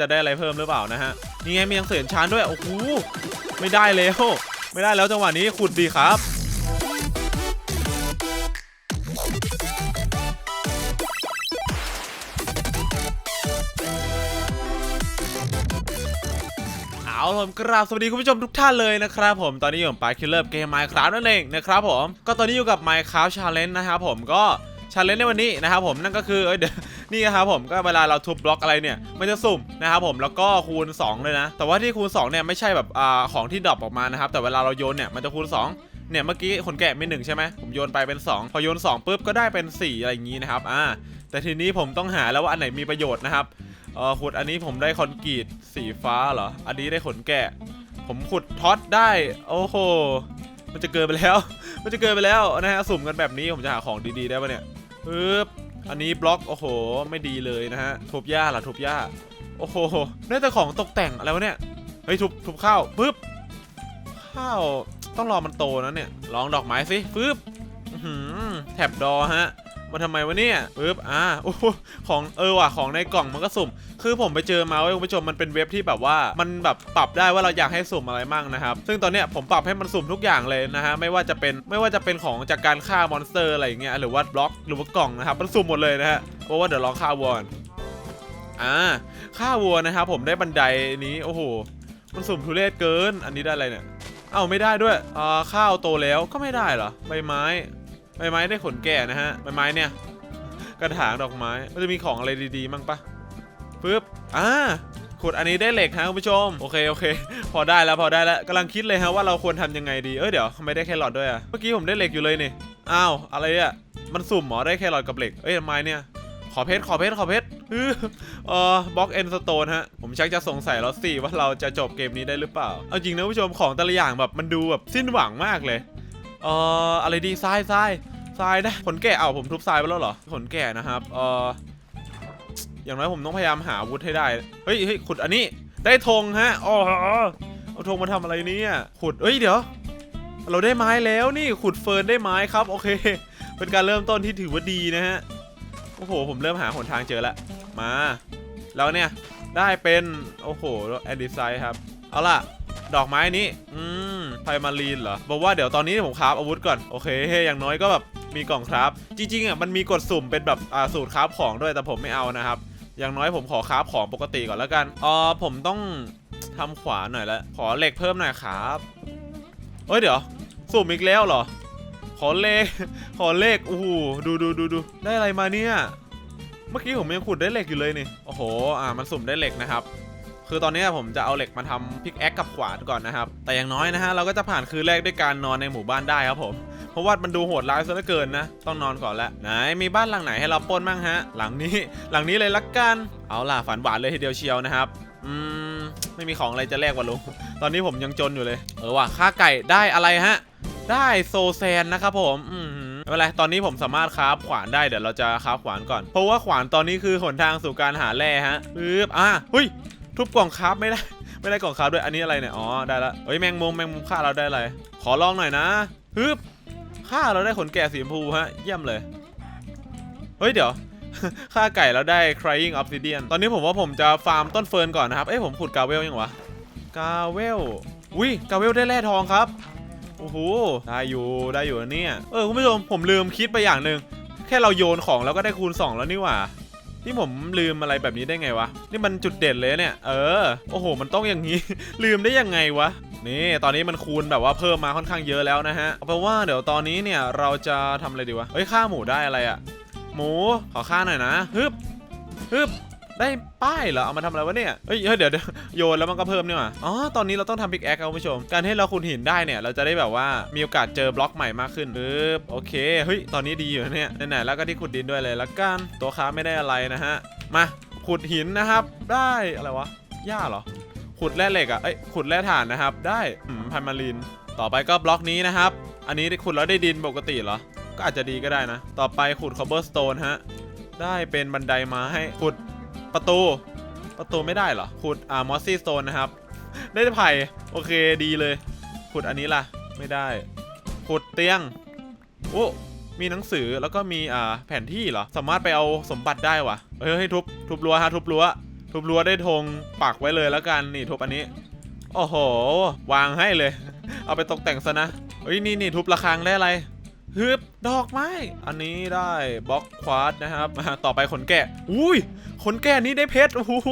จะได้อะไรเพิ่มหรือเปล่านะฮะ นี่ไงมีหนังสือเอนชานด้วย โอ้โห ไม่ได้แล้วไม่ได้แล้วจังหวะนี้ขุดดีครับเอาละผมกราบสวัสดีคุณผู้ชมทุกท่านเลยนะครับผมตอนนี้อยู่กับปาคิลเลอร์เกม Minecraft นั่นเองนะครับผมก็ตอนนี้อยู่กับ Minecraft Challenge นะครับผมก็ชาเลนจ์ในวันนี้นะครับผมนั่นก็คือเอ้ยเดี๋ยว นี่นะครับผมก็เวลาเราทุบบล็อกอะไรเนี่ยมันจะสุ่มนะครับผมแล้วก็คูณ 2 เลยนะ แต่ว่าที่คูณ2เนี่ยไม่ใช่แบบอ่าของที่ดรอปออกมานะครับแต่เวลาเราโยนเนี่ยมันจะคูณ 2เนี่ยเมื่อกี้คนแกะไม่หนึ่งใช่ไหมผมโยนไปเป็น 2 พอโยน2ปุ๊บก็ได้เป็น 4 อะไรอย่างนี้นะครับอ่าแต่ทีนี้ผมต้องหาแล้วว่าอันไหนมีประโยชน์นะครับเออขุดอันนี้ผมได้คอนกรีตสีฟ้าเหรอ อันนี้ได้ขนแกะ ผมขุดท็อตได้ โอ้โห มันจะเกินไปแล้ว มันจะเกินไปแล้วนะฮะสุ่มกันแบบนี้ผมจะหาของดีๆได้ปะเนี่ยปึ๊บ อันนี้บล็อกโอ้โห ไม่ดีเลยนะฮะทุบหญ้าล่ะทุบหญ้าโอ้โหได้แต่ของตกแต่งอะไรวะเนี่ยเฮ้ยทุบทุบข้าวปึ๊บข้าวต้องรอมันโตนะเนี่ยลองดอกไม้สิปึ๊บแถบดอฮะ มาทำไมวะเนี่ยปึ๊บอ่าโอ้ของเออว่ะของในกล่องมันก็สุ่ม คือผมไปเจอมาเว้ยคุณผู้ชมมันเป็นเว็บที่แบบว่ามันแบบปรับได้ว่าเราอยากให้สุ่มอะไรมั่งนะครับ ซึ่งตอนเนี้ยผมปรับให้มันสุ่มทุกอย่างเลยนะฮะไม่ว่าจะเป็นไม่ว่าจะเป็นของจากการฆ่ามอนสเตอร์อะไรอย่างเงี้ยหรือว่าบล็อกหรือว่ากล่องนะครับมันสุ่มหมดเลยนะฮะเพราะว่าเดี๋ยวลองฆ่าวัวอนอ่าฆ่าวัวนะครับผมได้บันไดนี้โอ้โหมันสุ่มทุเรศเกิน อันนี้ได้อะไรเนี่ย เอ้าไม่ได้ด้วยอ่าข้าวโตแล้วก็ไม่ได้เหรอ ใบไม้ ใบไม้ได้ขนแก่นะฮะใบไม้เนี่ย กระถางดอกไม้มันจะมีของอะไรดีๆมั่งปะปึ๊บอ่าขุดอันนี้ได้เหล็กฮะคุณผู้ชมโอเคโอเค พอได้แล้วพอได้แล้วกำลังคิดเลยฮะว่าเราควรทำยังไงดีเอ้ยเดี๋ยวไม่ได้แครอทด้วยอะเมื่อกี้ผมได้เหล็กอยู่เลยนี่อ้าวอะไรอะมันสุ่มเหรอได้แครอทกับเหล็กเอ้ยทำไมเนี่ยขอเพชรขอเพชรขอเพชรอ๋อเออบล็อกเอนสโตนฮะ ผมชักจะสงสัยแล้วสิว่าเราจะจบเกมนี้ได้หรือเปล่า เอาจริงนะคุณผู้ชมของแต่ละอย่างแบบมันดูแบบสิ้นหวังมากเลย เอ่ออะไรดีทรายทรายทรายนะขนแกะเอาผมทุบทรายไปแล้วเหรอขนแกะนะครับเอ่ออย่างน้อยผมต้องพยายามหาอาวุธให้ได้เฮ้ยเฮ้ยขุดอันนี้ ได้ธงฮะอ๋อเอาธงมาทำอะไรเนี่ยขุดเอ้ยเดี๋ยว เราได้ไม้แล้วนี่ขุดเฟิร์นได้ไม้ครับโอเค เป็นการเริ่มต้นที่ถือว่าดีนะฮะโอ้โหผมเริ่มหาหนทางเจอแล้วมาแล้วเนี่ยได้เป็นโอ้โหแอนดิไซครับเอาล่ะ ดอกไม้นี้ อืมไพมารีนเหรอ บอกว่าเดี๋ยวตอนนี้ผมคราฟอาวุธก่อน โอเคอย่างน้อยก็แบบมีกล่องคราฟ จริงๆอะมันมีกดสุ่มเป็นแบบอ่าสูตรคราฟของด้วยแต่ผมไม่เอานะครับ อย่างน้อยผมขอคราฟของปกติก่อนแล้วกันอ๋อผมต้องทำขวานหน่อยละ ขอเหล็กเพิ่มหน่อยครับเฮ้ยเดี๋ยว สุ่มอีกแล้วเหรอ ขอเลข ขอเลขโอ้โหดูดูดูดูได้อะไรมาเนี่ย เมื่อกี้ผมยังขุดได้เหล็กอยู่เลยนี่ โอ้โห อ่า มันสุ่มได้เหล็กนะครับ คือตอนนี้ผมจะเอาเหล็กมาทำพิกแอคกับขวานก่อนนะครับ แต่อย่างน้อยนะฮะเราก็จะผ่านคืนแรกด้วยการนอนในหมู่บ้านได้ครับผม เพราะว่ามันดูโหดร้ายซะเหลือเกินนะ ต้องนอนก่อนแล้วไหนมีบ้านหลังไหนให้เราปล้นบ้างฮะ หลังนี้ หลังนี้เลยละกัน เอาล่ะฝันหวานเลยทีเดียวเชียวนะครับ อืม ไม่มีของอะไรจะแลกวะลุง ตอนนี้ผมยังจนอยู่เลย เออว่ะค่าไก่ได้อะไรฮะ ได้โซแซนนะครับผม อืมไม่เป็นไรตอนนี้ผมสามารถคราฟขวานได้เดี๋ยวเราจะคราฟขวานก่อน เพราะว่าขวานตอนนี้คือหนทางสู่การหาแร่ฮะปึ๊บอะเฮ้ย ทุบกล่องคราฟไม่ได้ ไม่ได้กล่องคราฟด้วย อันนี้อะไรเนี่ย อ๋อ ได้ละเฮ้ย แมงมุม แมงมุมฆ่าเราได้อะไร ขอลองหน่อยนะฮึบฆ่าเราได้ขนแกะสีชมพูฮะ เยี่ยมเลย เฮ้ย เดี๋ยวฆ่าไก่แล้วได้ crying obsidian ตอนนี้ผมว่าผมจะฟาร์มต้นเฟิร์นก่อนนะครับ เอ้ย ผมขุดกาเวลยังวะ กาเวลอุ้ยกาเวลได้แร่ทองครับ โอ้โห ได้อยู่ ได้อยู่นะเนี่ย เออ คุณผู้ชม ผมลืมคิดไปอย่างหนึ่ง แค่เราโยนของแล้วก็ได้คูณ 2 แล้วนี่หว่า นี่ผมลืมอะไรแบบนี้ได้ไงวะ นี่มันจุดเด่นเลยเนี่ย เออ โอ้โห มันต้องอย่างนี้ ลืมได้ยังไงวะ นี่ ตอนนี้มันคูณแบบว่าเพิ่มมาค่อนข้างเยอะแล้วนะฮะ เอาเป็นว่าเดี๋ยวตอนนี้เนี่ยเราจะทำอะไรดีวะ เฮ้ย ฆ่าหมูได้อะไรอะหมู ขอฆ่าหน่อยนะ ฮึบ ฮึบ ได้ป้ายเหรอ เอามาทำอะไรวะเนี่ยเฮ้ยเดี๋ยวโยนแล้วมันก็เพิ่มเนี่หว่าอ๋อ ตอนนี้เราต้องทำพิกแอคครับคุณผู้ชม การให้เราขุดหินได้เนี่ย เราจะได้แบบว่ามีโอกาสเจอบล็อกใหม่มากขึ้นปึ๊บโอเค เฮ้ย ตอนนี้ดีอยู่เนี่ยไหนๆแล้วก็ที่ขุดดินด้วยเลยละกัน ตัวค้าไม่ได้อะไรนะฮะ มาขุดหินนะครับ ได้อะไรวะหญ้าเหรอ ขุดแร่เหล็กอะเอ้ย ขุดแร่ถ่านนะครับ ได้อืมพันมารีนต่อไปก็บล็อกนี้นะครับ อันนี้ขุดแล้วได้ดินปกติเหรอ ก็อาจจะดีก็ได้นะ ต่อไปขุดคอเบอร์สโตนฮะ ได้เป็นบันไดมาให้ขุด ประตู ประตูไม่ได้เหรอ ขุด อ่ามอสซี่โตนนะครับ ได้ไผ่ โอเค ดีเลย ขุดอันนี้ล่ะ ไม่ได้ ขุดเตียง โอ้ มีหนังสือ แล้วก็มี อ่า แผนที่เหรอ สามารถไปเอาสมบัติได้วะเฮ้ยเฮ้ย ทุบ ทุบรั้วฮะ ทุบรั้ว ทุบรั้วได้ธงปักไว้เลยแล้วกัน นี่ทุบอันนี้ โอ้โห วางให้เลย เอาไปตกแต่งซะนะ เฮ้ย นี่นี่ทุบระฆังได้อะไร ฮึบดอกไม้ อันนี้ได้บล็อกควาร์ตนะครับ ต่อไปขนแกะ อุ้ย ขนแกะนี้ได้เพชร โอ้โห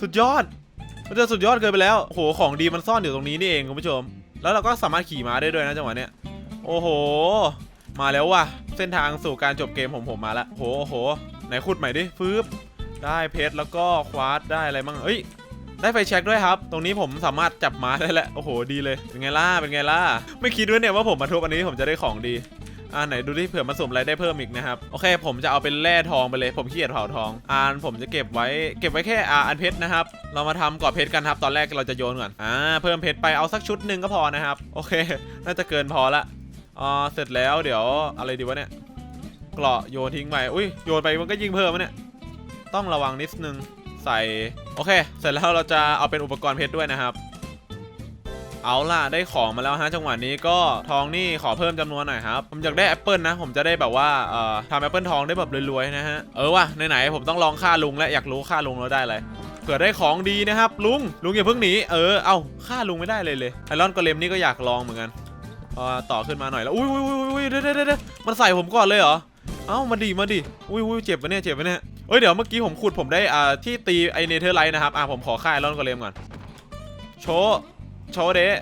สุดยอด มันจะสุดยอดเกินไปแล้ว โห ของดีมันซ่อนอยู่ตรงนี้นี่เองคุณผู้ชม แล้วเราก็สามารถขี่ม้าได้ด้วยนะจังหวะเนี้ย โอ้โห มาแล้วว่ะ เส้นทางสู่การจบเกมของผมมาล้วโหโห ไหนขุดใหม่ดิ ฟืบได้เพชรแล้วก็ควาร์ตได้อะไรบ้างเอ้ย ได้ไฟแช็กด้วยครับ ตรงนี้ผมสามารถจับม้าได้แล้วโอ้โหดีเลย เป็นไงล่ะ เป็นไงล่ะ ไม่คิดด้วยเนี่ยว่าผมมาทุบอันนี้ผมจะได้ของดีอ่าไหนดูดิเผื่อมาสมอะไรได้เพิ่มอีกนะครับ โอเค ผมจะเอาเป็นแร่ทองไปเลย ผมขี้เกียจเผาทองอ่านผมจะเก็บไว้เก็บไว้แค่อ่าอันเพชรนะครับ เรามาทำกรอบเพชรกันครับ ตอนแรกเราจะโยนก่อนอ่าเพิ่มเพชรไปเอาสักชุดหนึ่งก็พอนะครับ โอเค น่าจะเกินพอละอ่าเสร็จแล้วเดี๋ยวอะไรดีวะเนี่ยเกราะโยนทิ้งไปอุ้ยโยนไปมันก็ยิงเพิ่มอะเนี่ยต้องระวังนิดนึง ใส่โอเค เสร็จแล้วเราจะเอาเป็นอุปกรณ์เพชรด้วยนะครับเอาล่ะได้ของมาแล้วฮะจังหวะนี้ก็ทองนี่ขอเพิ่มจำนวนหน่อยครับผมอยากได้แอปเปิลนะ ผมจะได้แบบว่าเอ่อทำแอปเปิลทองได้แบบรวยๆนะฮะเออว่ะไหนๆผมต้องลองฆ่าลุงและอยากรู้ฆ่าลุงแล้วได้อะไรเผื่อได้ของดีนะครับ ลุงลุงอย่าเพิ่งหนีเออเอาฆ่าลุงไม่ได้เลยเลยไอรอนกอเลมนี่ก็อยากลองเหมือนกันเอ่อต่อขึ้นมาหน่อยแล้วอุ้ยอุ้ยอุ้ยอุ้ยเดี๋ยวเดี๋ยวเดี๋ยวมันใส่ผมก่อนเลยเหรอเอ้ามาดิมาดิอุ้ยอุ้ยเจ็บปะเนี่ยเจ็บปะเนี่ย เอ้ยเดี๋ยวเมื่อกี้ผมขุดผมได้อ่าที่ตีไอเนเธอร์ไลท์นะครับอ่าผมขอค่ายรอนกอเลมก่อนโชว์โชว์เดะ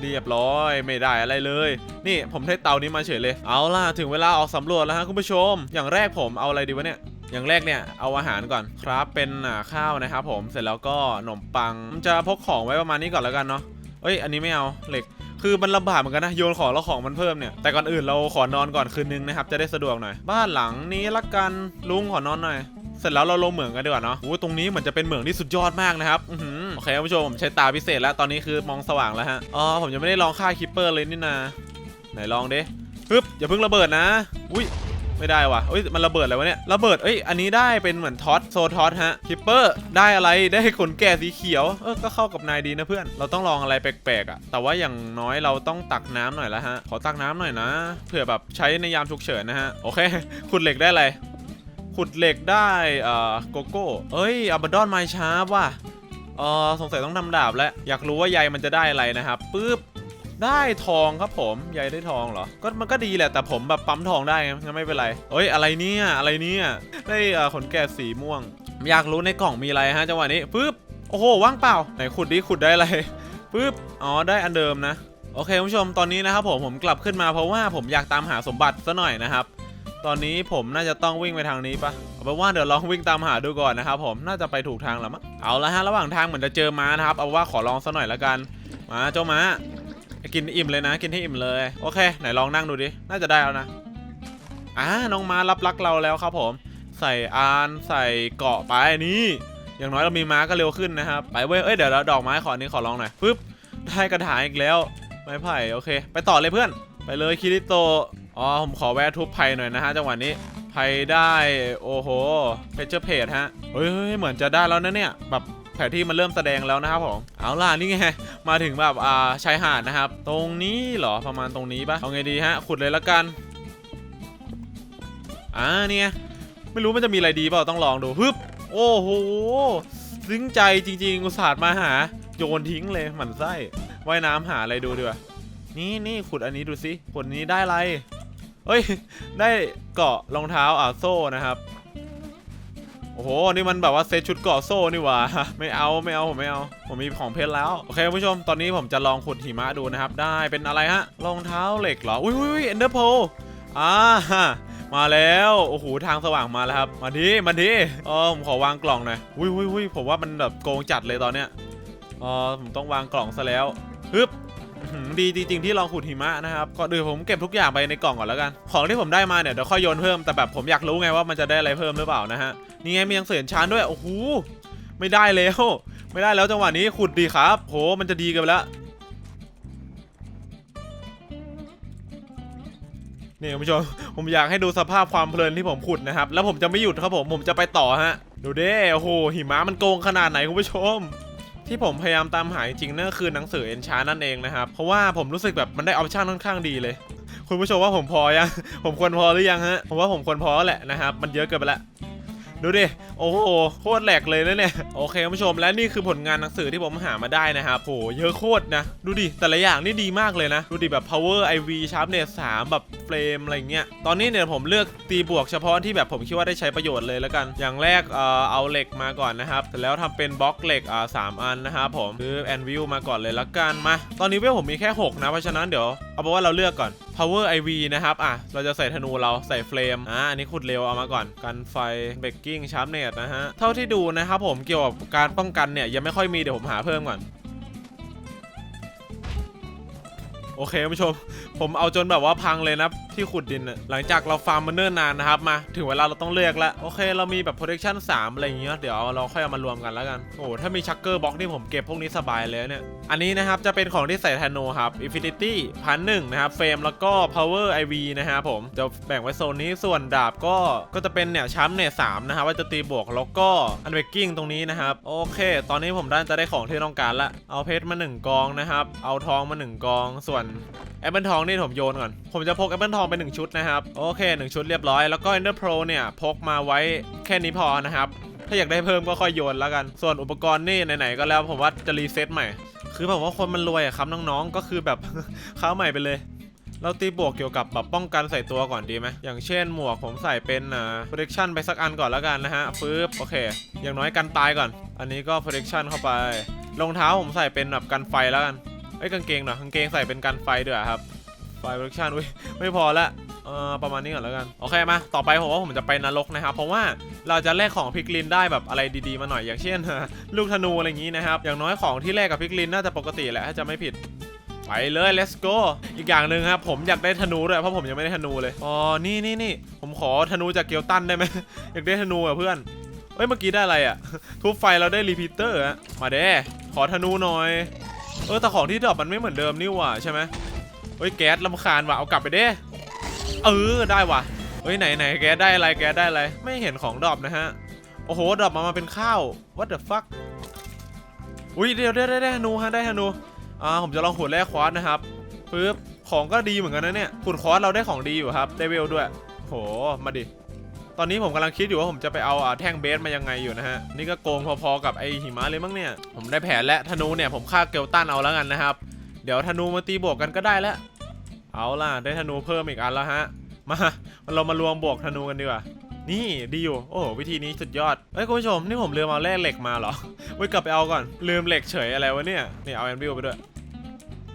เรียบร้อยไม่ได้อะไรเลย นี่ผมได้เตานี้มาเฉยเลย เอาล่ะถึงเวลาออกสำรวจแล้วฮะคุณผู้ชม อย่างแรกผมเอาอะไรดีวะเนี่ยอย่างแรกเนี่ยเอาอาหารก่อนครับเป็นอ่าข้าวนะครับผมเสร็จแล้วก็ขนมปังจะพกของไว้ประมาณนี้ก่อนแล้วกันเนาะเอ้ยอันนี้ไม่เอาเหล็ก คือมันลำบากเหมือนกันนะโยนของแล้วของมันเพิ่มเนี่ยแต่ก่อนอื่นเราขอนอนก่อนคืนนึงนะครับจะได้สะดวกหน่อยบ้านหลังนี้ละกันลุงขอนอนหน่อยเสร็จแล้วเราลงเหมืองกันดีกว่าเนาะโอ้ตรงนี้เหมือนจะเป็นเหมืองที่สุดยอดมากนะครับอือหือโอเคคุณผู้ชมผมใช้ตาพิเศษแล้วตอนนี้คือมองสว่างแล้วฮะอ๋อผมยังไม่ได้ลองฆ่าคิปเปอร์เลยนี่นาไหนลองดิปึ๊บอย่าเพิ่งระเบิดนะ อุ้ย ไม่ได้ว่ะเอ้ยมันระเบิดอะไรวะเนี่ยระเบิดเอ้ยอันนี้ได้เป็นเหมือนท็อตโซท็อตฮะคิปเปอร์ได้อะไรได้ขนแก่สีเขียวเออก็เข้ากับนายดีนะเพื่อนเราต้องลองอะไรแปลกๆอะแต่ว่าอย่างน้อยเราต้องตักน้ำหน่อยละฮะขอตักน้ำหน่อยนะเผื่อแบบใช้ในยามฉุกเฉินนะฮะโอเคขุดเหล็กได้อะไรขุดเหล็กได้เอ่อโกโก้เอ้ยอับดอนไมชาร์ปว่ะเออสงสัยต้องทำดาบแล้วอยากรู้ว่าใยมันจะได้อะไรนะครับปึ๊บ ได้ทองครับผมใยได้ทองเหรอ ก็มันก็ดีแหละแต่ผมแบบปั๊มทองได้ไงงั้นไม่เป็นไรเอ้ยอะไรเนี่ยอะไรเนี่ยได้อ่อขนแกะสีม่วง อยากรู้ในกล่องมีอะไรฮะจังหวะนี้ปึ๊บโอ้โหว่างเปล่าไหนขุดดิขุดได้อะไรปึ๊บอ๋อได้อันเดิมนะโอเคคุณผู้ชมตอนนี้นะครับผมผมกลับขึ้นมาเพราะว่าผมอยากตามหาสมบัติซะหน่อยนะครับ ตอนนี้ผมน่าจะต้องวิ่งไปทางนี้ปะเอาเป็นว่าเดี๋ยวลองวิ่งตามหาดูก่อนนะครับผมน่าจะไปถูกทางแล้วมั้งเอาละฮะระหว่างทางเหมือนจะเจอม้านะครับเอาว่าขอลองซะหน่อยละกัน มาเจ้าม้า กินอิ่มเลยนะ กินให้อิ่มเลย โอเค ไหนลองนั่งดูดิ น่าจะได้แล้วนะ อ่า น้องม้ารับรักเราแล้วครับผม ใส่อาน ใส่เกาะไปนี่ อย่างน้อยเรามีม้าก็เร็วขึ้นนะครับ ไปเว้ย เอ้ย เดี๋ยวเราดอกไม้ขออันนี้ขอลองหน่อยปึ๊บ ได้กระถางอีกแล้ว ไม้ไผ่ โอเค ไปต่อเลยเพื่อน ไปเลยคิริโต อ๋อ ผมขอแวะทุบไผ่หน่อยนะฮะจังหวะนี้ไผ่ได้ โอ้โหเพชเจอร์เพจฮะ เฮ้ยเหมือนจะได้แล้วนะเนี่ย แบบ แผนที่มันเริ่มแสดงแล้วนะครับผมเอาล่ะนี่ไงมาถึงแบบอ่าชายหาดนะครับ ตรงนี้เหรอประมาณตรงนี้ปะเอาไงดีฮะขุดเลยละกันอ่าเนี่ยไม่รู้มันจะมีอะไรดีเปล่าต้องลองดูฮึบโอ้โหซึ้งใจจริงๆอุตส่าห์มาหา โยนทิ้งเลยหมันไส้ว่ายน้ำหาอะไรดูดีกว่านี่นี่ขุดอันนี้ดูสิขุดนี้ได้อะไรเฮ้ย ได้เกาะรองเท้าอ่าโซ่นะครับ โอ้โห นี่มันแบบว่าเซตชุดเกาะโซ่นี่หว่า ไม่เอาไม่เอาผมไม่เอา ผมมีของเพชรแล้ว โอเคคุณผู้ชม ตอนนี้ผมจะลองขุดหิมะดูนะครับ ได้เป็นอะไรฮะ รองเท้าเหล็กเหรอ อุ้ยอุ้ยเอ็นเดอร์โพอ่ามาแล้ว โอ้โห ทางสว่างมาแล้วครับ มาดิมาดิเออผมขอวางกล่องหน่อย อุ้ยอุ้ยอุ้ยผมว่ามันแบบโกงจัดเลยตอนเนี้ย เออผมต้องวางกล่องซะแล้ว ฮึบ ดีจริงๆที่ลองขุดหิมะนะครับก่อนอื่นผมเก็บทุกอย่างไปในกล่องก่อนแล้วกัน ของที่ผมได้มาเนี่ยเดี๋ยวค่อยโยนเพิ่มแต่แบบผมอยากรู้ไงว่ามันจะได้อะไรเพิ่มหรือเปล่านะฮะนี่ไงมียังเสือนชานด้วยโอ้โหไม่ได้แล้วไม่ได้แล้วจังหวะนี้ขุดดีครับ โหมันจะดีกันไปแล้วนี่คุณผู้ชมผมอยากให้ดูสภาพความเพลินที่ผมขุดนะครับ แล้วผมจะไม่หยุดครับผมผมจะไปต่อฮะ ดูเด้โอ้โหหิมะมันโกงขนาดไหนคุณผู้ชม ที่ผมพยายามตามหาจริงๆนั่นก็คือหนังสือเอนชานั่นเองนะครับ เพราะว่าผมรู้สึกแบบมันได้ออปชั่นค่อนข้างดีเลย คุณผู้ชมว่าผมพอยัง ผมควรพอหรือยังฮะ ผมว่าผมควรพอแหละนะครับ มันเยอะเกินไปละ ดูดิ โอ้โห โคตรแหลกเลยนะเนี่ย โอเคคุณผู้ชม และนี่คือผลงานหนังสือที่ผมหามาได้นะครับโห เยอะโคตรนะ ดูดิ แต่ละอย่างนี่ดีมากเลยนะ ดูดิแบบ power IV sharpness 3 แบบเฟรมอะไรเงี้ย ตอนนี้เนี่ยผมเลือกตีบวกเฉพาะที่แบบผมคิดว่าได้ใช้ประโยชน์เลยแล้วกัน อย่างแรกเอ่อเอาเหล็กมาก่อนนะครับ เสร็จแล้วทำเป็นบล็อกเหล็กอ่าสามอันนะครับผมคือแอนวิลมาก่อนเลยละกัน มา ตอนนี้เวลผมมีแค่ 6 นะ เพราะฉะนั้นเดี๋ยวเอาเป็นว่าเราเลือกก่อน power IV นะครับ อะ เราจะใส่ธนูเราใส่เฟรม อ่าอันนี้ขุดเร็วเอามาก่อน กันไฟเบรกกิ้งชาร์ปเนตนะฮะ เท่าที่ดูนะครับผมเกี่ยวกับการป้องกันเนี่ย ยังไม่ค่อยมีเดี๋ยวผมหาเพิ่มก่อน โอเคคุณผู้ชมผมเอาจนแบบว่าพังเลยนะที่ขุดดินหลังจากเราฟาร์มมาเนิ่นนานนะครับมาถึงเวลาเราต้องเลือกแล้วโอเค เรามีแบบ protection 3 อะไรอย่างเงี้ยเดี๋ยวเราค่อยเอามารวมกันแล้วกันโอ้ถ้ามีชักเกอร์บล็อกนี่ผมเก็บพวกนี้สบายเลยเนี่ยอันนี้นะครับจะเป็นของที่ใส่ธนูครับ Infinity พันหนึ่งนะครับเฟรมแล้วก็ Power IV นะครับผมจะแบ่งไว้โซนนี้ส่วนดาบก็ก็จะเป็นเนี่ยช้ำเนี่ยสามนะครับว่าจะตีบวกแล้วก็อันเบกกิ้งตรงนี้นะครับโอเค ตอนนี้ผมได้จะได้ของที่ต้องการละเอาเพชรมาหนึ่งกองนะครับเอาทองมาหนึ่งกองส่วน แอปเปิลทองนี่ผมโยนก่อน ผมจะพกแอปเปิลทองไปหนึ่งชุดนะครับ โอเคหนึ่งชุดเรียบร้อย แล้วก็ Ender Pro เนี่ย พกมาไว้แค่นี้พอนะครับ ถ้าอยากได้เพิ่มก็ค่อยโยนแล้วกัน ส่วนอุปกรณ์นี่ไหนๆก็แล้วผมว่าจะรีเซ็ตใหม่ คือแบบว่าคนมันรวยอะครับน้องๆ ก็คือแบบค้าใหม่ไปเลยเราตีบวกเกี่ยวกับแบบป้องกันใส่ตัวก่อนดีไหม อย่างเช่นหมวกผมใส่เป็นอ่า protection ไปสักอันก่อนแล้วกันนะฮะปึ๊บโอเค อย่างน้อยกันตายก่อน อันนี้ก็ protection เข้าไป รองเท้าผมใส่เป็นแบบกันไฟแล้วกัน ไอ้กางเกงเหรอกางเกงใส่เป็นกันไฟด้วยครับ ไฟ protection อุ้ยไม่พอละเออประมาณนี้ก่อนแล้วกัน โอเคมา ต่อไปผมว่าผมจะไปนรกนะครับ เพราะว่าเราจะแลกของพิกลินได้แบบอะไรดีๆมาหน่อย อย่างเช่น ลูกธนูอะไรอย่างนี้นะครับ อย่างน้อยของที่แลกกับพิกลินน่าจะปกติแหละถ้าจะไม่ผิด ไปเลย let's go อีกอย่างหนึ่งครับ ผมอยากได้ธนูด้วย เพราะผมยังไม่ได้ธนูเลย อ๋อ นี่นี่นี่ผมขอธนูจากเกียวตันได้ไหม อยากได้ธนูอะเพื่อน เอ้ย เมื่อกี้ได้อะไรอะ ทุบไฟเราได้รีพีเตอร์อะมาเด้ขอธนูหน่อย เออแต่ของที่ดรอปมันไม่เหมือนเดิมนี่หว่าใช่ไหมเฮ้ยแก๊สลำคาญว่ะเอากลับไปเด้เออได้ว่ะเฮ้ยไหนไหนแก๊สได้อะไรแก๊สได้อะไรไม่เห็นของดรอปนะฮะโอ้โหดรอปมามาเป็นข้าว what the fuck อุ้ยเดี๋ยวได้ได้ได้ธนูฮะได้ธนูอ่าผมจะลองขุดแร่ควอตนะครับปึ๊บของก็ดีเหมือนกันนะเนี่ยขุดควอตเราได้ของดีอยู่ครับได้เวลด้วยโหมาดิ ตอนนี้ผมกำลังคิดอยู่ว่าผมจะไปเอาแท่งเบสมายังไงอยู่นะฮะ นี่ก็โกงพอๆกับไอหิมะเลยมั้งเนี่ย ผมได้แผนและธนูเนี่ยผมฆ่าเกลตันเอาแล้วกันนะครับ เดี๋ยวธนูมาตีบวกกันก็ได้แล้ว เอาล่ะได้ธนูเพิ่มอีกอันแล้วฮะ มาเรามารวมบวกธนูกันดีกว่า นี่ดีอยู่ โอ้โหวิธีนี้สุดยอดเอ้ยคุณผู้ชมนี่ผมลืมเอาแร่เหล็กมาเหรอ ไว้กลับไปเอาก่อน ลืมเหล็กเฉยอะไรวะเนี่ย นี่เอาแอนวิลไปด้วย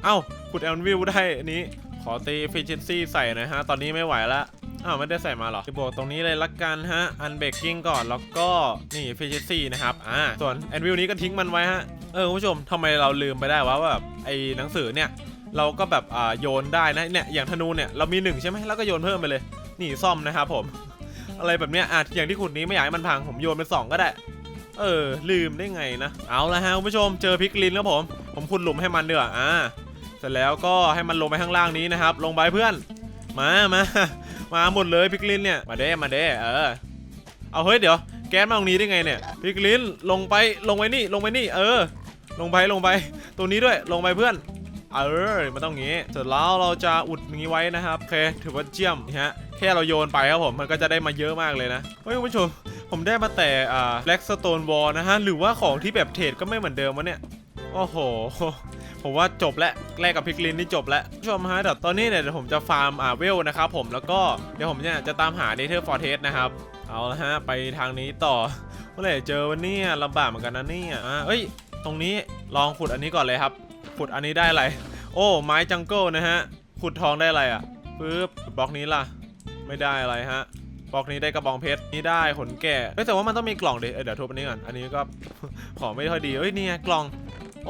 เอ้าขุดแอนวิลได้นี้ ขอตีฟิชเชนซี่ใส่หน่อยฮะ ตอนนี้ไม่ไหวละ อ้าวไม่ได้ใส่มาหรอจะบอกตรงนี้เลยละกันฮะอันเบรกกิ้งก่อนแล้วก็นี่ฟิชชนซี่นะครับอ่าส่วนแอนวิลนี้ก็ทิ้งมันไว้ฮะเออคุณผู้ชมทำไมเราลืมไปได้วะว่าแบบไอ้หนังสือเนี่ยเราก็แบบอ่าโยนได้นะเนี่ยอย่างธนูเนี่ยเรามีหนึ่งใช่ไหมแล้วก็โยนเพิ่มไปเลยนี่ซ่อมนะครับผม อะไรแบบเนี้ยอะอย่างที่ขุดนี้ไม่อยากให้มันพังผมโยนเป็นสองก็ได้ เออ ลืมได้ไงนะเอาละฮะคุณผู้ชมเจอพิกลินแล้วผม ผมขุดหลุมให้มันเดืออ่าเสร็จแล้วก็ให้มันลงไปข้างล่างนี้นะครับ ลงไปเพื่อน มามามาหมดเลยพิกลินเนี่ย มาเด้มาเด้เออ เอาเฮ้ยเดี๋ยว แก๊สมาตรงนี้ได้ไงเนี่ยพิกลินลงไปลงไปนี่ลงไปนี่ เออ ลงไปลงไปตรงนี้ด้วยลงไปเพื่อนเออมันต้องงี้เสร็จแล้วเราจะอุดงนี้ไว้นะครับโอเคถือว่าเจียมนะฮะแค่เราโยนไปครับผมมันก็จะได้มาเยอะมากเลยนะเฮ้ยคุณผู้ชมผมได้มาแต่อ่า Black Stone Wall นะฮะหรือว่าของที่แบบเทรดก็ไม่เหมือนเดิมวะเนี่ยโอ้โห ผมว่าจบแล้วแลกกับพิกลินนี่จบแล้วผู้ชมฮะเดี๋ยวตอนนี้เนี่ยเดี๋ยวผมจะฟาร์มอ่าเวลนะครับผมแล้วก็เดี๋ยวผมเนี่ยจะตามหาเนเธอร์ฟอร์เทสนะครับ เอาละฮะไปทางนี้ต่อเมื่อไหร่เจอวันนี้ลำบากเหมือนกันนะเนี่ยอ่าเอ้ย ตรงนี้ลองขุดอันนี้ก่อนเลยครับ ขุดอันนี้ได้อะไร โอ้ ไม้จังเกิลนะฮะ ขุดทองได้อะไรอะปึ๊บบล็อกนี้ล่ะ ไม่ได้อะไรฮะบล็อกนี้ได้กระบองเพชรนี่ได้ขนแก่เอ้ยแต่ว่ามันต้องมีกล่องดิเอ้ยเดี๋ยวทุบอันนี้ก่อนอันนี้ก็ของไม่ค่อยดีเอ้ยนี่ไงกล่อง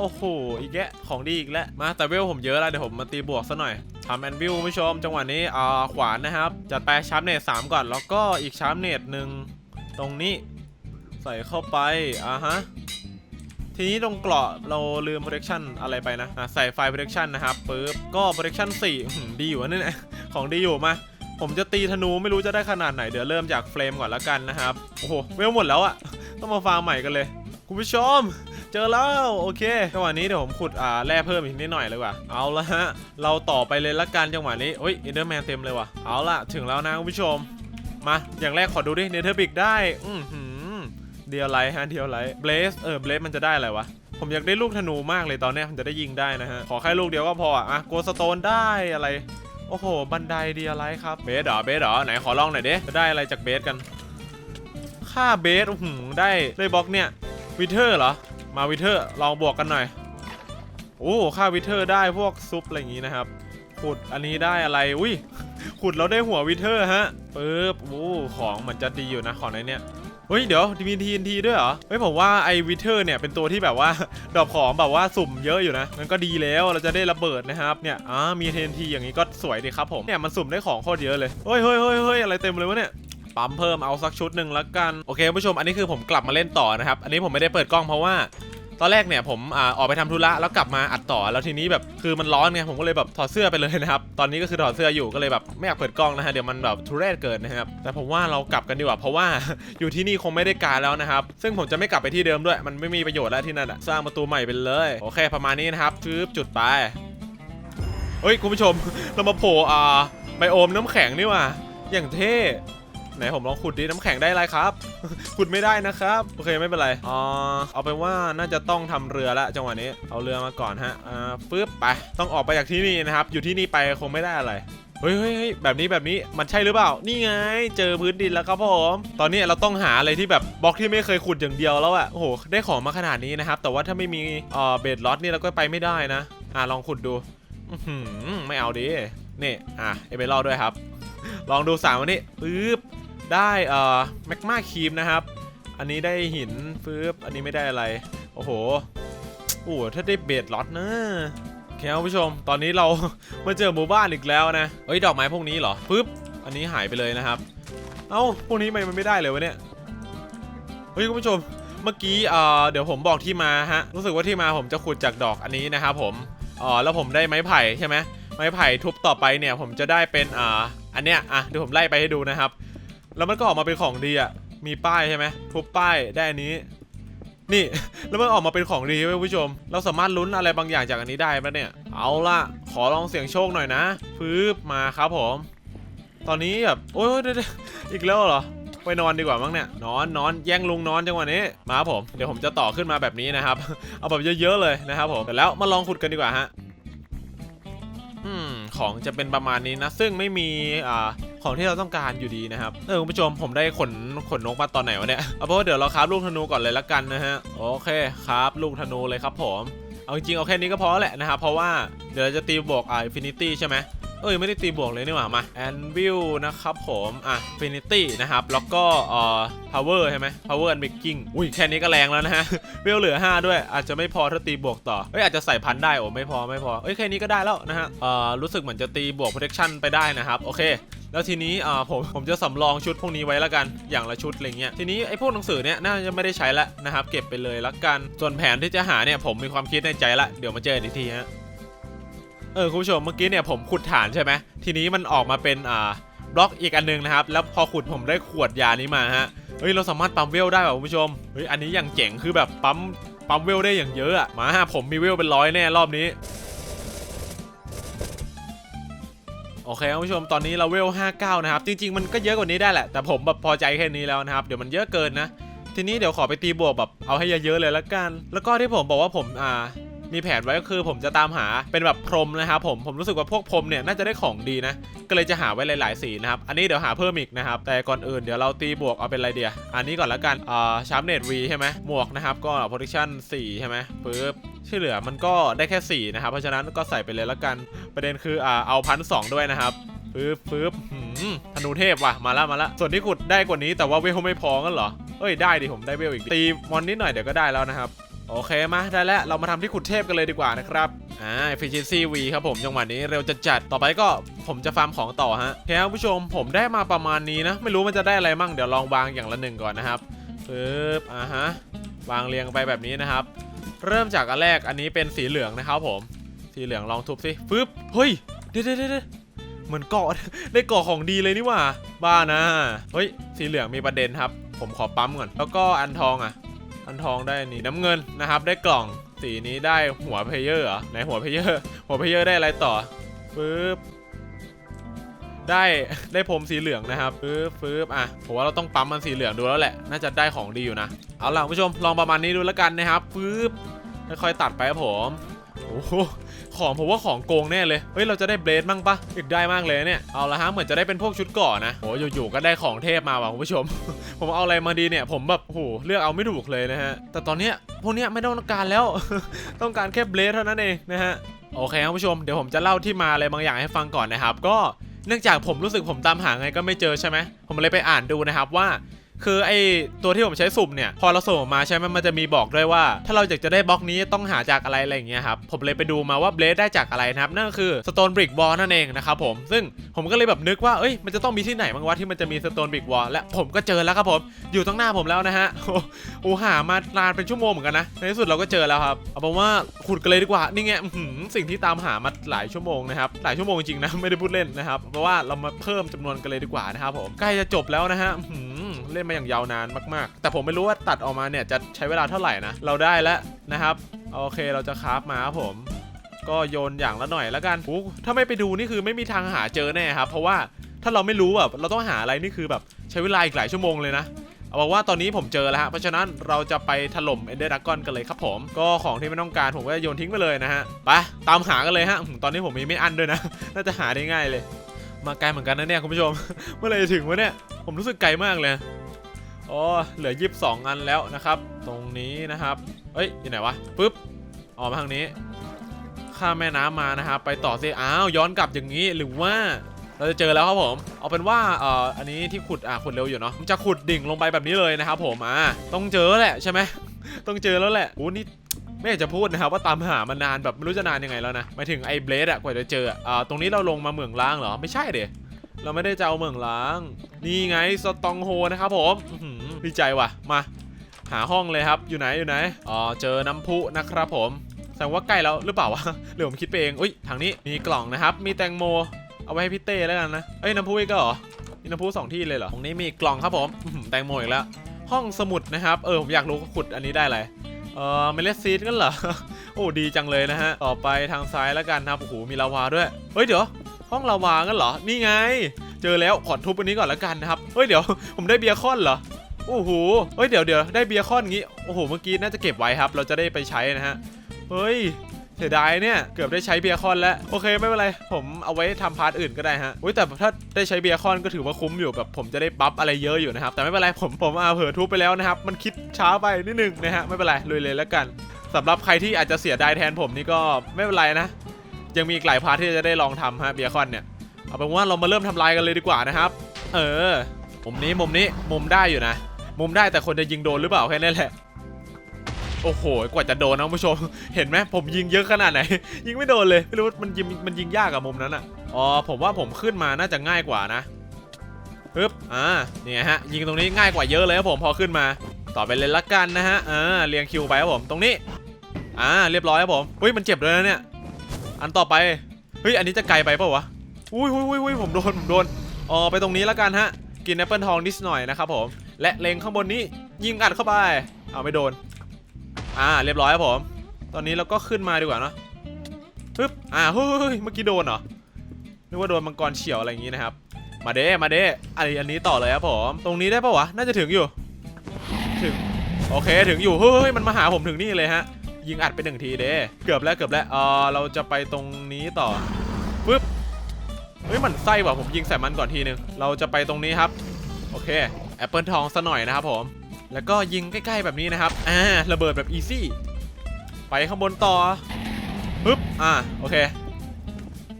โอ้โห อีกแกะของดีอีกแล้ว มาแต่เวลผมเยอะแล้วเดี๋ยวผมมาตีบวกซะหน่อยทำแอนวิลผู้ชม จังหวะนี้อ่าขวานนะครับ จัดไปชาร์ปเนตสามก่อน แล้วก็อีกชาร์ปเนตหนึ่งตรงนี้ ใส่เข้าไป อ่าฮะ ทีนี้ตรงเกราะเราลืม protection อะไรไปนะอะใส่ไฟ protection นะครับปึ๊บ ก็ protection 4ดีอยู่อันนี่แหละของดีอยู่มาผมจะตีธนูไม่รู้จะได้ขนาดไหน เดี๋ยวเริ่มจากเฟรมก่อนละกันนะครับ โอ้โหเวลหมดแล้วอะต้องมาฟาร์มใหม่กันเลย คุณผู้ชม เจอแล้วโอเคจังหวะนี้เดี๋ยวผมขุดอ่าแร่เพิ่มอีกนิดหน่อยเลยว่ะเอาละฮะเราต่อไปเลยละกันจังหวะนี้เฮ้ยเอเดอร์แมนเต็มเลยว่ะเอาละถึงแล้วนะคุณผู้ชม มาอย่างแรกขอดูดิเนเธอร์บิกได้อือหือเดียวไลท์ฮะเดียวไลท์เบลสเออเบลสมันจะได้อะไรวะผมอยากได้ลูกธนูมากเลยตอนนี้ยผมจะได้ยิงได้นะฮะ ขอแค่ลูกเดียวก็พออะอะโกสโตนได้อะไร โอ้โห บันไดเดียวไลท์ครับ เบสเหรอเบสเหรอไหนขอลองหน่อยดิจะได้อะไรจากเบสกัน ค่าเบสอื้อหือได้ได้บล็อกเนี่ยวิเทอร์เหรอ มาวิเทอร์ลองบวกกันหน่อย โอ้ค่าวิเทอร์ได้พวกซุปอะไรอย่างงี้นะครับ ขุดอันนี้ได้อะไรอุ้ยขุดแล้วได้หัววิเทอร์ฮะปึ๊บโอ้ของเหมือนจะดีอยู่นะของในเนี้ยเฮ้ยเดี๋ยวมีทีนทีด้วยเหรอ เฮ้ยผมว่าไอวิเทอร์เนี่ยเป็นตัวที่แบบว่าดรอปของแบบว่าสุ่มเยอะอยู่นะมันก็ดีแล้วเราจะได้ระเบิดนะครับเนี่ยอ่ามีเทนทีอย่างนี้ก็สวยดีครับผมเนี่ยมันสุ่มได้ของโคตรเยอะเลยเฮ้ยเฮ้ยเฮ้ยเฮ้ยอะไรเต็มเลยวะเนี่ย ปั๊มเพิ่มเอาสักชุดหนึ่งและกัน โอเคคุณผู้ชมอันนี้คือผมกลับมาเล่นต่อนะครับ อันนี้ผมไม่ได้เปิดกล้องเพราะว่า ตอนแรกเนี่ยผมอ่าออกไปทำธุระแล้วกลับมาอัดต่อแล้วทีนี้แบบคือมันร้อนไงผมก็เลยแบบถอดเสื้อไปเลยนะครับ ตอนนี้ก็คือถอดเสื้ออยู่ก็เลยแบบไม่อยากเปิดกล้องนะฮะเดี๋ยวมันแบบทุเรศเกินนะครับ แต่ผมว่าเรากลับกันดีกว่าเพราะว่าอยู่ที่นี่คงไม่ได้การแล้วนะครับ ซึ่งผมจะไม่กลับไปที่เดิมด้วย มันไม่มีประโยชน์แล้วที่นั่นอะสร้างประตูใหม่ไปเลยโอเค ประมาณนี้นะครับชืบจุดไปเฮ้ยคุณผู้ชมเรามาโผล่อ่าไบโอมน้ำแข็งนี่ว่ะอย่างเท่ ไหนผมลองขุดดิน้ำแข็งได้ไรครับ ขุดไม่ได้นะครับ โอเคไม่เป็นไรอ๋อเอาเป็นว่าน่าจะต้องทำเรือละจังหวะนี้เอาเรือมาก่อนฮะอ่าปึ๊บไปต้องออกไปจากที่นี่นะครับ อยู่ที่นี่ไปคงไม่ได้อะไรเฮ้ยเฮ้ยเฮ้ยแบบนี้แบบนี้มันใช่หรือเปล่า นี่ไง เจอพื้นดินแล้วครับผม ตอนนี้เราต้องหาอะไรที่แบบบล็อกที่ไม่เคยขุดอย่างเดียวแล้วอะโอ้โห ได้ของมาขนาดนี้นะครับ แต่ว่าถ้าไม่มีเอ่อเบดล็อตนี่เราก็ไปไม่ได้นะ อ่าลองขุดดูไม่เอาดิ นี่ อะ เอเบลด้วยครับ ลองดูสามวันนี้ปึ๊บ ได้เอ่อแมกมาครีมนะครับ อันนี้ได้หินปึ๊บอันนี้ไม่ได้อะไร โอ้โหโอ้โหถ้าได้เบดล็อตนะโอเคครับผู้ชม ตอนนี้เรา มาเจอหมู่บ้านอีกแล้วนะเฮ้ยดอกไม้พวกนี้เหรอปึ๊บอันนี้หายไปเลยนะครับ เอ้าพวกนี้ไมมันไม่ได้เลยวะเนี่ยเฮ้ยคุณผู้ชมเมื่อกี้เอ่อเดี๋ยวผมบอกที่มาฮะรู้สึกว่าที่มาผมจะขุดจากดอกอันนี้นะครับผมอ๋อแล้วผมได้ไม้ไผ่ใช่ไหมไม้ไผ่ทุบต่อไปเนี่ยผมจะได้เป็นอ่าอันเนี้ยอะเดี๋ยวผมไล่ไปให้ดูนะครับ แล้วมันก็ออกมาเป็นของดีอะ มีป้ายใช่ไหมทุบป้ายได้อันนี้ นี่ แล้วมันออกมาเป็นของดีเว้ยคุณผู้ชม เราสามารถลุ้นอะไรบางอย่างจากอันนี้ได้ปะเนี่ย เอาล่ะ ขอลองเสี่ยงโชคหน่อยนะฟืบมาครับผม ตอนนี้แบบ โอ้ยเดี๋ยวอีกแล้วเหรอ ไปนอนดีกว่ามั้งเนี่ย นอนนอนแย่งลุงนอนจังหวะนี้ มาครับผม เดี๋ยวผมจะต่อขึ้นมาแบบนี้นะครับ เอาแบบเยอะๆเลยนะครับผมแต่แล้วมาลองขุดกันดีกว่าฮะ อืม ของจะเป็นประมาณนี้นะ ซึ่งไม่มีอ่าของที่เราต้องการอยู่ดีนะครับ เออคุณผู้ชมผมได้ขนขนนกมาตอนไหนวะเนี่ย เอาเพราะว่าเดี๋ยวเราคราฟลูกธนูก่อนเลยละกันนะฮะ โอเคครับลูกธนูเลยครับผม เอาจริงเอาแค่นี้ก็พอแหละนะครับ เพราะว่าเดี๋ยวเราจะตีบวกอ่าอินฟินิตี้ใช่ไหม เอ้ยไม่ได้ตีบวกเลยนี่หว่ามาแอนวิลนะครับผมอะฟินิตี้นะครับ แล้วก็เอ่อพาวเวอร์ใช่ไหมพาวเวอร์แอนด์เบกกิ้งอุ้ยแค่นี้ก็แรงแล้วนะฮะเวลเหลือ 5 ด้วย อาจจะไม่พอถ้าตีบวกต่อเอ้ยอาจจะใส่พันได้โอ้ไม่พอไม่พอเอ้ยแค่นี้ก็ได้แล้วนะฮะเอ่อรู้สึกเหมือนจะตีบวก protection ไปได้นะครับโอเคแล้วทีนี้อ่าผมผมจะสำรองชุดพวกนี้ไว้แล้วกันอย่างละชุดอะไรเงี้ยทีนี้ไอ้พวกหนังสือเนี่ยน่าจะไม่ได้ใช้ละนะครับ เก็บไปเลยละกันส่วนแผนที่จะหาเนี่ยผมมีความคิดในใจละเดี๋ยวมาเจอกันอีกทีฮะ เออคุณผู้ชมเมื่อกี้เนี่ยผมขุดฐานใช่ไหมทีนี้มันออกมาเป็นอ่าบล็อกอีกอันหนึงนะครับ แล้วพอขุดผมได้ขวดยานี้มาฮะเฮ้ยเราสามารถปั๊มเวลได้แบบคุณผู้ชมเฮ้ยอันนี้อย่างเจ๋งคือแบบปั๊มปั๊มเวลได้อย่างเยอะอะมาฮะผมมีเวลเป็นร้อยแน่รอบนี้โอเคคุณผู้ชมตอนนี้เราเวล 59 นะครับ จริง ๆ มันก็เยอะกว่านี้ได้แหละ แต่ผมแบบพอใจแค่นี้แล้วนะครับ เดี๋ยวมันเยอะเกินนะ ทีนี้เดี๋ยวขอไปตีบวกแบบเอาให้เยอะๆเลยละกัน แล้วก็ที่ผมบอกว่าผมอ่า มีแผนไว้ก็คือผมจะตามหาเป็นแบบพรมนะครับผมผมรู้สึกว่าพวกพรมเนี่ยน่าจะได้ของดีนะ ก็เลยจะหาไว้หลาย ๆ สีนะครับอันนี้เดี๋ยวหาเพิ่มอีกนะครับแต่ก่อนอื่นเดี๋ยวเราตีบวกเอาเป็นไรเดียอันนี้ก่อนละกันอ่าชาร์ปเนตวีใช่ไหมหมวกนะครับก็ protection 4ใช่ไหมปึ๊บที่เหลือมันก็ได้แค่4นะครับเพราะฉะนั้นก็ใส่ไปเลยละกัน ประเด็นคืออ่าเอาพันสด้วยนะครับปึ๊บปึ๊บหืมธนูเทพว่ะมาละมาละส่วนที่ขุดได้กว่านี้แต่ว่าเวลไม่พอกันเหรอเอ้ยได้ดิผมได้เวลอีกตีมอนนิดหน่อยเดี๋ยวก็ได้แล้วนะครับ โอเคมาได้แล้ว เรามาทำที่ขุดเทพกันเลยดีกว่านะครับ อ่า efficiency V ครับผมจังหวะนี้เร็วจะจัดต่อไปก็ผมจะฟาร์มของต่อฮะโอเคผู้ชมผมได้มาประมาณนี้นะ ไม่รู้มันจะได้อะไรมั่งเดี๋ยวลองวางอย่างละหนึ่งก่อนนะครับปึ๊บอ่าฮะวางเรียงไปแบบนี้นะครับ เริ่มจากอันแรกอันนี้เป็นสีเหลืองนะครับผม สีเหลืองลองทุบสิปึ๊บเฮ้ยเดี๋ยวเดี๋ยวเดี๋ยวเหมือนเกาะได้เกาะของดีเลยนี่ว่าบ้านะเฮ้ยสีเหลืองมีประเด็นครับ ผมขอปั๊มก่อนแล้วก็อันทองอะ อันทองได้นี่น้ำเงินนะครับได้กล่องสีนี้ได้หัวเพเยอร์เหรอไหนหัวเพเยอร์หัวเพเยอร์ได้อะไรต่อปึ๊บได้ได้พรมสีเหลืองนะครับฟืบฟืบอะผมว่าเราต้องปั๊มมันสีเหลืองดูแล้วแหละน่าจะได้ของดีอยู่นะเอาล่ะคุณผู้ชมลองประมาณนี้ดูแล้วกันนะครับฟืบค่อยๆตัดไปครับผมโอ้ ของผมว่าของโกงแน่เลย เฮ้ย เราจะได้เบลดบ้างปะอยากได้มากเลยเนี่ย เอาละฮะ เหมือนจะได้เป็นพวกชุดก่อนนะโอ้อยู่ๆก็ได้ของเทพมาว่ะคุณผู้ชม ผมเอาอะไรมาดีเนี่ย ผมแบบโหเลือกเอาไม่ถูกเลยนะฮะ แต่ตอนเนี้ยพวกเนี้ยไม่ต้องการแล้ว ต้องการแค่เบลดเท่านั้นเองนะฮะ โอเคครับผู้ชม เดี๋ยวผมจะเล่าที่มาอะไรบางอย่างให้ฟังก่อนนะครับ ก็เนื่องจากผมรู้สึกผมตามหาไงก็ไม่เจอใช่ไหมผมเลยไปอ่านดูนะครับว่า คือไอตัวที่ผมใช้สุ่มเนี่ย พอเราสุ่มออกมาใช่ไหมมันจะมีบอกด้วยว่า ถ้าเราอยากจะได้บล็อกนี้ต้องหาจากอะไรอะไรอย่างเงี้ยครับ ผมเลยไปดูมาว่าเบลดได้จากอะไรนะครับ นั่นก็คือสโตนบริกวอลนั่นเองนะครับผม ซึ่งผมก็เลยแบบนึกว่า เอ้ย มันจะต้องมีที่ไหนบ้างวะที่มันจะมีสโตนบริกวอลและผมก็เจอแล้วครับผม อยู่ตรงหน้าผมแล้วนะฮะ โอ้หามานานเป็นชั่วโมงเหมือนกันนะ ในที่สุดเราก็เจอแล้วครับ เอาเป็นว่าขุดกันเลยดีกว่า นี่ไงสิ่งที่ตามหามาหลายชั่วโมงนะครับ หลายชั่วโมงจริงๆนะไม่ได้พูดเล่นนะครับเพราะว่าเรามาเพิ่มจำนวนกันเลยดีกว่านะครับผมใกล้จะจบแล้วนะฮะเล่นมาอย่างยาวนานมากๆ แต่ผมไม่รู้ว่าตัดออกมาเนี่ยจะใช้เวลาเท่าไหร่นะ เราได้แล้วนะครับ โอเคเราจะคราฟมาครับผม ก็โยนอย่างละหน่อยแล้วกันโอ้ถ้าไม่ไปดูนี่คือไม่มีทางหาเจอแน่ครับ เพราะว่าถ้าเราไม่รู้แบบเราต้องหาอะไรนี่คือแบบใช้เวลาอีกหลายชั่วโมงเลยนะเอาบอกว่าตอนนี้ผมเจอแล้วฮะ เพราะฉะนั้นเราจะไปถล่มเอนเดอร์ดักกอนกันเลยครับผม ก็ของที่ไม่ต้องการผมก็จะโยนทิ้งไปเลยนะฮะ ไปตามหากันเลยฮะ ตอนนี้ผมมีไม่อันด้วยนะ น่าจะหาได้ง่ายเลย มาไกลเหมือนกันนะเนี่ยคุณผู้ชม เมื่อไรถึงวะเนี่ย ผมรู้สึกไกลมากเลย โอ๋อเหลือยีิบสองอันแล้วนะครับ ตรงนี้นะครับ เอ้ยอยู่ไหนวะปึ๊บออกมาทางนี้ ข้ามแม่น้ำมานะครับ ไปต่อสิอ้าวย้อนกลับอย่างนี้หรือว่าเราจะเจอแล้วครับผม เอาเป็นว่าเอ่ออันนี้ที่ขุดอะขุดเร็วอยู่เนาะผมจะขุดดิ่งลงไปแบบนี้เลยนะครับผมอ่าต้องเจอแหละใช่ไหมต้องเจอแล้วแหละโอ้นี่ไม่อยากจะพูดนะครับว่าตามหามานานแบบไม่รู้จะนานยังไงแล้วนะหมายถึงไอ้เบลดอะกว่าจะเจออะอ่าตรงนี้เราลงมาเหมืองล้างเหรอไม่ใช่เด เราไม่ได้จะเอาเมืองล้าง นี่ไงสตองโฮนะครับผมดีใจว่ะ มาหาห้องเลยครับอยู่ไหนอยู่ไหนอ๋อเจอน้ำพุนะครับผมแสดงว่าใกล้แล้วหรือเปล่าวะหรือผมคิดไปเองอุ้ยทางนี้มีกล่องนะครับ มีแตงโม เอาไว้ให้พี่เต้แล้วกันนะเอ้ยน้ำพุอีกเหรอมีน้ำพุสองที่เลยเหรอตรงนี้มีกล่องครับผมแตงโมอีกแล้วห้องสมุดนะครับเออผมอยากรู้ขุดอันนี้ได้อะไรเออเมล็ดซีดกันเหรอโอ้ดีจังเลยนะฮะต่อไปทางซ้ายแล้วกันนะครับโอ้โหมีลาวาด้วยเฮ้ยเดี๋ยว ห้องลาวากันเหรอ นี่ไง เจอแล้วขอทุบอันนี้ก่อนล้วกันนะครับ เฮ้ยเดี๋ยวผมได้เบียร์คอนเหรอ โอ้โห เฮ้ยเดี๋ยวเดี๋ยวได้เบียร์คอนงี้ โอ้โห เมื่อกี้น่าจะเก็บไว้ครับ เราจะได้ไปใช้นะฮะ เฮ้ยเสียดายเนี่ย เกือบได้ใช้เบียร์คอนแล้ว โอเคไม่เป็นไร ผมเอาไว้ทำพาร์ทอื่นก็ได้ฮะอุ้ยแต่ถ้าได้ใช้เบียร์คอนก็ถือว่าคุ้มอยู่แบบผมจะได้บัฟอะไรเยอะอยู่นะครับ แต่ไม่เป็นไรผมผมเอาเผลอทุบไปแล้วนะครับ มันคิดช้าไปนิดนึงนะฮะไม่เป็นไรลุยเลยแล้วกันสำหรับใครที่อาจจะเสียดายแทนผมนี่ก็ไม่เป็นไรนะ ยังมีอีกหลายพาร์ทที่จะได้ลองทำฮะเบียคอนเนี่ย เอาเป็นว่าเรามาเริ่มทำลายกันเลยดีกว่านะครับ เออ มุมนี้มุมนี้มุมได้อยู่นะ มุมได้แต่คนจะยิงโดนหรือเปล่าแค่นั้นแหละ โอ้โห กว่าจะโดนนะผู้ชม เห็นไหมผมยิงเยอะขนาดไหน ยิงไม่โดนเลยไม่รู้ว่ามันยิงมันยิงยากอะมุมนั้นอะอ๋อผมว่าผมขึ้นมาน่าจะง่ายกว่านะปึ๊บ อ่านี่ไงฮะ ยิงตรงนี้ง่ายกว่าเยอะเลยครับผมพอขึ้นมา ต่อไปเลยละกันนะฮะ อ่า เรียงคิวไปครับผม ตรงนี้ อ่า เรียบร้อยครับผมเฮ้ย มันเจ็บเลยนะเนี่ย อันต่อไป เฮ้ย อันนี้จะไกลไปเปล่าวะ อุ้ยอุ้ยอุ้ยผมโดน ผมโดน อ๋อ ไปตรงนี้และกันฮะ กินแอปเปิลทองนิดหน่อยนะครับผม และเล็งข้างบนนี้ยิงอัดเข้าไป เอาไม่โดน อ่า เรียบร้อยครับผม ตอนนี้เราก็ขึ้นมาดีกว่าเนะปึ๊บ อ่าเฮ้ยเฮ้ย เมื่อกี้โดนเหรอ นึกว่าโดนมังกรเฉียวอะไรอย่างงี้นะครับ มาเด้ มาเด้อันนี้อันนี้ต่อเลยครับผม ตรงนี้ได้ปะวะ น่าจะถึงอยู่ ถึง โอเค ถึงอยู่ เฮ้ย มันมาหาผมถึงนี่เลยฮะ ยิงอัดไปหนึ่งทีเด้เกือบแล้วเกือบแล้วเออเราจะไปตรงนี้ต่อปึ๊บเฮ้ยมันไส้ว่ะผมยิงใส่มันก่อนทีนึงเราจะไปตรงนี้ครับโอเคแอปเปิลทองซะหน่อยนะครับผม แล้วก็ยิงใกล้ๆแบบนี้นะครับอ่าระเบิดแบบอีซี่ไปข้างบนต่อปึ๊บอ่าโอเค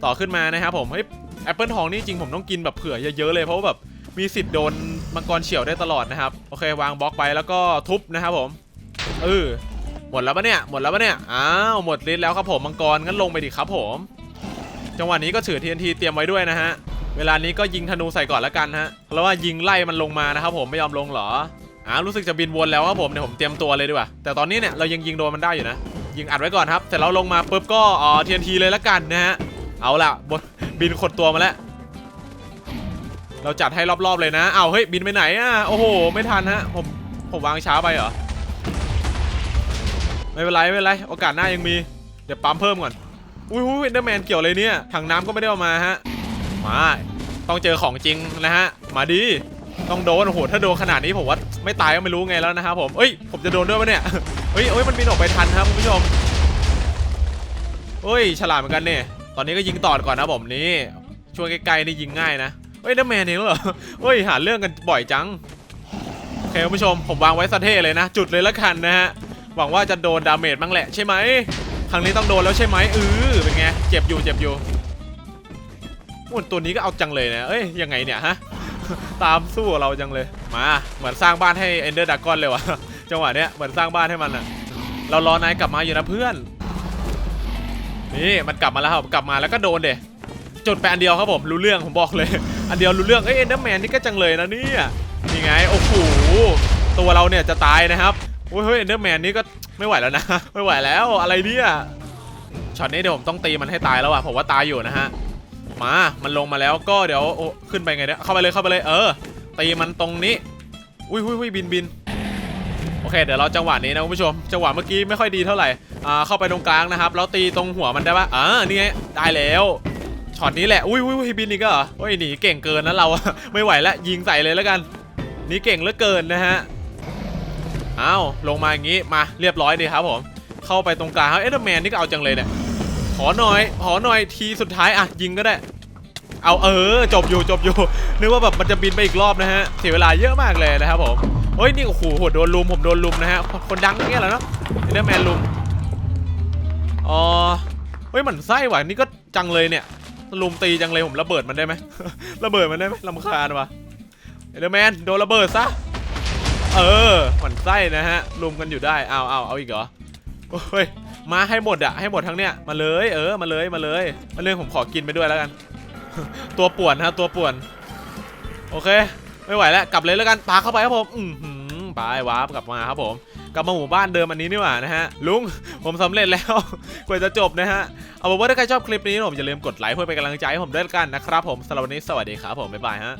ต่อขึ้นมานะครับผมเฮ้ยแอปเปิลทองนี่จริงผมต้องกินแบบเผื่อเยอะๆเลยเพราะว่าแบบมีสิทธิ์โดนมังกรเฉียวได้ตลอดนะครับ โอเค วางบล็อกไปแล้วก็ทุบนะครับผมเออ หมดแล้วปะเนี่ย หมดแล้วปะเนี่ย อ้าว หมดฤทธิ์แล้วครับผมมังกรงั้นลงไปดิครับผม จังหวะนี้ก็ถือ TNT เตรียมไว้ด้วยนะฮะ เวลานี้ก็ยิงธนูใส่ก่อนแล้วกันฮะ เพราะว่ายิงไล่มันลงมานะครับผมไม่ยอมลงเหรออ่าวรู้สึกจะบินวนแล้วครับผมเดี๋ยวผมเตรียมตัวเลยดีกว่า แต่ตอนนี้เนี่ยเรายังยิงโดนมันได้อยู่นะ ยิงอัดไว้ก่อนครับเสร็จแล้วลงมาปุ๊บก็อ๋อ TNT เลยแล้วกันนะฮะ เอาล่ะบนบินขดตัวมาแล้ว เราจัดให้รอบๆเลยนะ เอาเฮ้ยบินไปไหนอะ โอ้โห ไม่ทันฮะ ผมผมวางช้าไปเหรอ ไม่เป็นไรไม่เป็นไรโอกาสหน้ายังมี เดี๋ยวปั๊มเพิ่มก่อน อุ้ยอุ้ยเดอร์แมนเกี่ยวอะไรเนี่ยถังน้ำก็ไม่ได้เอามาฮะมาต้องเจอของจริงนะฮะมาดีต้องโดนโอ้โหถ้าโดนขนาดนี้ผมว่าไม่ตายก็ไม่รู้ไงแล้วนะครับผมเอ้ยผมจะโดนด้วยปะเนี่ยเฮ้ยเอ้ยมันบินออกไปทันครับคุณผู้ชมเฮ้ยฉลาดเหมือนกันเนี่ยตอนนี้ก็ยิงต่อก่อนนะผมนี่ช่วงใกลๆนี่ยิงง่ายนะเฮ้ยน้าแมนเองเหรอเฮ้ยหาเรื่องกันบ่อยจังโอเคคุณผู้ชมผมวางไว้สะเท่เลยนะ จุดเลยละกันนะฮะ หวังว่าจะโดนดาเมจบ้างแหละใช่ไหมครั้งนี้ต้องโดนแล้วใช่ไหมเออเป็นไงเจ็บอยู่เจ็บอยู่โอ้ตัวนี้ก็เอาจังเลยนะเอ้ยยังไงเนี่ยฮะตามสู้เราจังเลยมาเหมือนสร้างบ้านให้เอนเดอร์ดากอนเลยวะจังหวะเนี้ยเหมือนสร้างบ้านให้มันอะเรารอนายกลับมาอยู่นะเพื่อนนี่มันกลับมาแล้วครับกลับมาแล้วก็โดนเดจุดไปอันเดียวครับผมรู้เรื่องผมบอกเลย อันเดียวรู้เรื่องเอ้ยเอนเดอร์แมนนี่ก็จังเลยนะเนี่ยนี่ไงโอ้โหตัวเราเนี่ยจะตายนะครับ โอ้ยเฮ้ยเอนเดอร์แมนนี่ก็ไม่ไหวแล้วนะ ไม่ไหวแล้วอะไรเนี่ยช็อตนี้เดี๋ยวผมต้องตีมันให้ตายแล้วอะผมว่าตายอยู่นะฮะมา มันลงมาแล้วก็เดี๋ยวโอ้ขึ้นไปไงเนี่ยเข้าไปเลยเข้าไปเลยเออตีมันตรงนี้อุ้ยอุ้ยอุ้ยบินบินโอเคเดี๋ยวเราจังหวะนี้นะคุณผู้ชมจังหวะเมื่อกี้ไม่ค่อยดีเท่าไหร่อ่าเข้าไปตรงกลางนะครับแล้วตีตรงหัวมันได้ปะอ่านี่ไงได้แล้วช็อตนี้แหละอุ้ยอุ้ยอุ้ยบินอีกเหรอโอ้ยหนีเก่งเกินนะเราไม่ไหวแล้วยิงใส่เลยแล้วกันนี่เก่งเหลือเกินนะฮะ อ้าวลงมาอย่างงี้มาเรียบร้อยดีครับผม เข้าไปตรงกลางเอเดอร์แมนนี่ก็เอาจังเลยเนี่ยขอหน่อยขอหน่อยทีสุดท้ายอะยิงก็ได้ เอาเออ จบอยู่จบอยู่นึกว่าแบบมันจะบินไปอีกรอบนะฮะเสียเวลาเยอะมากเลยนะครับผมเฮ้ยนี่โอ้โหโหโดนลุมผมโดนลุมนะฮะคนดังงเงี้ยเหรอเนาะเอเดอร์แมนลุมอ๋อเฮ้ยหมันไส้ว่ะนี่ก็จังเลยเนี่ยลุมตีจังเลยผมระเบิดมันได้ไหมระเบิดมันได้ไหมลำคาญว่ะเอเดอร์แมนโดนระเบิดซะ เออหมันไส้นะฮะลุมกันอยู่ได้เอาเอาเอาอีกเหรอโอ้ยมาให้หมดอะให้หมดทั้งเนี้ยมาเลยเออมาเลยมาเลยมาเลยผมขอกินไปด้วยแล้วกัน ตัวป่วนฮะตัวป่วน โอเค ไม่ไหวแล้วกลับเลยแล้วกันปาเข้าไปครับผมอือหือไปวาร์ปกลับมาครับผมกลับมาหมู่บ้านเดิมอันนี้นี่หว่านะฮะลุงผมสำเร็จแล้วกว่าจะจบนะฮะเอาเป็นว่าถ้าใครชอบคลิปนี้ผมอย่าลืมกดไลค์เพื่อเป็นกำลังใจให้ผมด้วยกันนะครับผมสำหรับวันนี้สวัสดีครับผมบ๊ายบายฮะ